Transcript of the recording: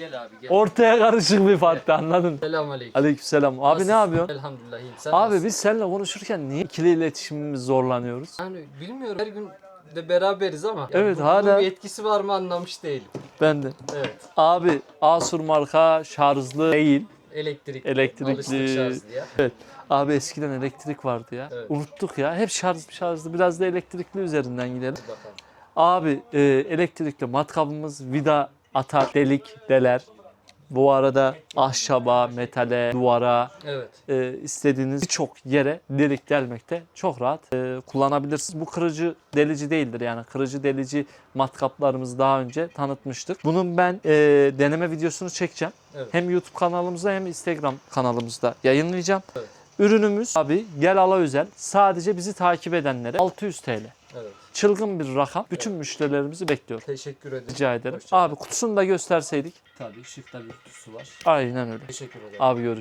Gel abi gel. Ortaya karışık bir Fatih anladın. Selamünaleyküm. Aleykümselam. Abi ne yapıyorsun? Elhamdülillah iyiyim. Sen Abi nasılsın? biz seninle konuşurken niye ikili iletişimimiz zorlanıyoruz? Yani bilmiyorum her gün de beraberiz ama. yani Evet, bu- hala- Bunun bir etkisi var mı anlamış değilim. Ben de. Evet. Abi Asur marka şarjlı değil. Elektrik. Elektrikli. Alıştık şarj diye. Evet. Abi eskiden elektrik vardı ya. Evet. Unuttuk ya. Hep şarjlı şarjlı. Biraz da elektrikli üzerinden gidelim. Bakalım. Abi e, elektrikli matkabımız vida atar, delik, deler. Bu arada ahşaba, metale, duvara, Evet. e, istediğiniz birçok yere delik delmekte çok rahat e, kullanabilirsiniz. Bu kırıcı delici değildir yani kırıcı delici matkaplarımızı daha önce tanıtmıştık. Bunun ben e, deneme videosunu çekeceğim. Evet. Hem YouTube kanalımızda hem Instagram kanalımızda yayınlayacağım. Evet. Ürünümüz abi gel ala özel sadece bizi takip edenlere 600 TL. Evet. Çılgın bir rakam. Bütün müşterilerimizi bekliyor. Teşekkür ederim. Rica ederim. Hoşça kal. Abi kutusunu da gösterseydik. Tabii şıkta bir kutusu var. Aynen öyle. Teşekkür ederim. Abi görüş.